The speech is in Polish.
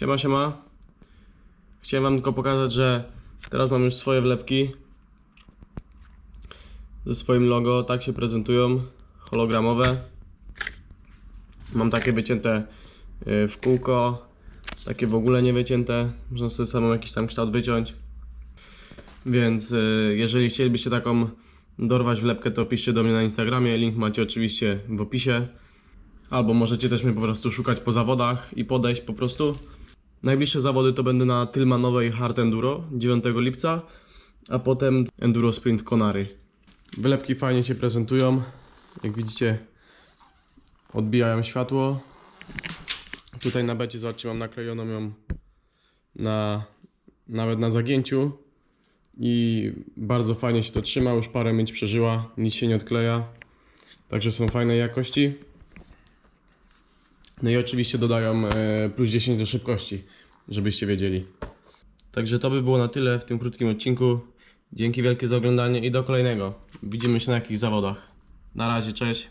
Siema, siema. Chciałem wam tylko pokazać, że teraz mam już swoje wlepki ze swoim logo, tak się prezentują, hologramowe. Mam takie wycięte y, w kółko, takie w ogóle nie wycięte. Można sobie samą jakiś tam kształt wyciąć. Więc y, jeżeli chcielibyście taką dorwać wlepkę, to piszcie do mnie na Instagramie. Link macie oczywiście w opisie. Albo możecie też mnie po prostu szukać po zawodach i podejść po prostu. Najbliższe zawody to będę na Tylmanowej Hard Enduro 9 lipca, a potem Enduro Sprint Konary. Wylepki fajnie się prezentują. Jak widzicie, odbijają światło. Tutaj na becie, zobaczcie, mam naklejoną ją na, nawet na zagięciu. I bardzo fajnie się to trzyma, już parę myć przeżyła, nic się nie odkleja. Także są fajnej jakości. No i oczywiście dodają e, plus 10 do szybkości, żebyście wiedzieli. Także to by było na tyle w tym krótkim odcinku. Dzięki wielkie za oglądanie i do kolejnego. Widzimy się na jakichś zawodach. Na razie, cześć.